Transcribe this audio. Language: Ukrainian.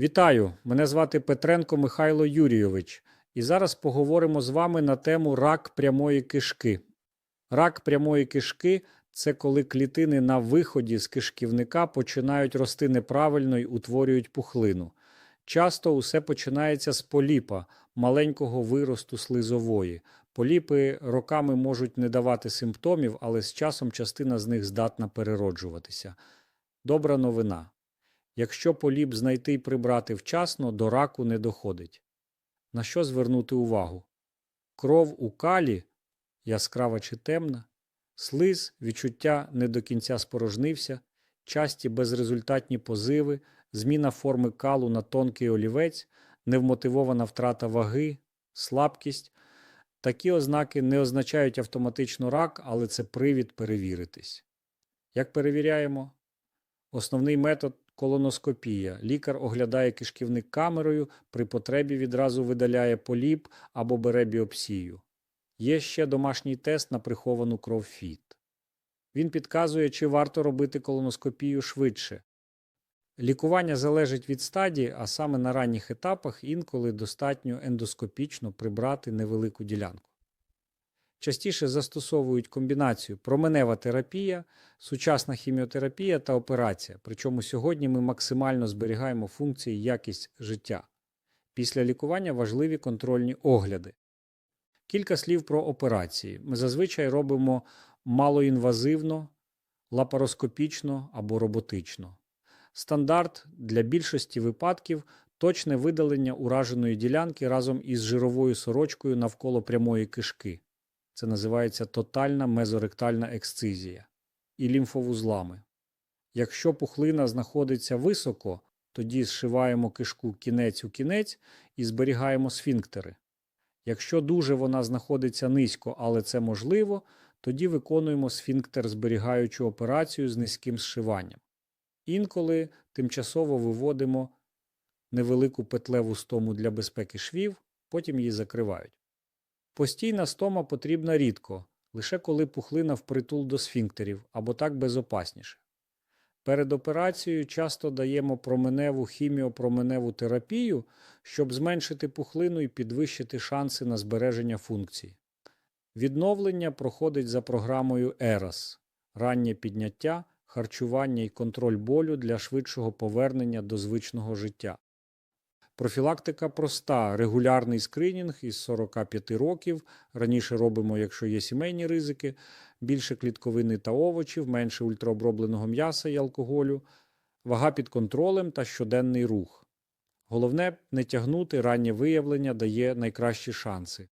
Вітаю! Мене звати Петренко Михайло Юрійович, і зараз поговоримо з вами на тему рак прямої кишки. Рак прямої кишки це коли клітини на виході з кишківника починають рости неправильно і утворюють пухлину. Часто усе починається з поліпа, маленького виросту слизової. Поліпи роками можуть не давати симптомів, але з часом частина з них здатна перероджуватися. Добра новина. Якщо поліп знайти і прибрати вчасно, до раку не доходить. На що звернути увагу? Кров у калі яскрава чи темна, слиз, відчуття не до кінця спорожнився, часті безрезультатні позиви, зміна форми калу на тонкий олівець, невмотивована втрата ваги, слабкість. Такі ознаки не означають автоматично рак, але це привід перевіритись. Як перевіряємо? Основний метод колоноскопія. Лікар оглядає кишківник камерою, при потребі відразу видаляє поліп або бере біопсію. Є ще домашній тест на приховану кров ФІТ. Він підказує, чи варто робити колоноскопію швидше. Лікування залежить від стадії, а саме на ранніх етапах інколи достатньо ендоскопічно прибрати невелику ділянку. Частіше застосовують комбінацію променева терапія, сучасна хіміотерапія та операція. Причому сьогодні ми максимально зберігаємо функції і якість життя. Після лікування важливі контрольні огляди. Кілька слів про операції. Ми зазвичай робимо малоінвазивно, лапароскопічно або роботично. Стандарт для більшості випадків точне видалення ураженої ділянки разом із жировою сорочкою навколо прямої кишки. Це називається тотальна мезоректальна ексцизія і лімфовузлами. Якщо пухлина знаходиться високо, тоді зшиваємо кишку кінець у кінець і зберігаємо сфінктери. Якщо дуже вона знаходиться низько, але це можливо, тоді виконуємо сфінктер зберігаючу операцію з низьким зшиванням. Інколи тимчасово виводимо невелику петлеву стому для безпеки швів, потім її закривають. Постійна стома потрібна рідко, лише коли пухлина впритул до сфінктерів або так безопасніше. Перед операцією часто даємо променеву хіміопроменеву терапію, щоб зменшити пухлину і підвищити шанси на збереження функцій. Відновлення проходить за програмою ERAS – раннє підняття, харчування і контроль болю для швидшого повернення до звичного життя. Профілактика проста, регулярний скринінг із 45 років. Раніше робимо, якщо є сімейні ризики, більше клітковини та овочів, менше ультраобробленого м'яса і алкоголю, вага під контролем та щоденний рух. Головне не тягнути раннє виявлення дає найкращі шанси.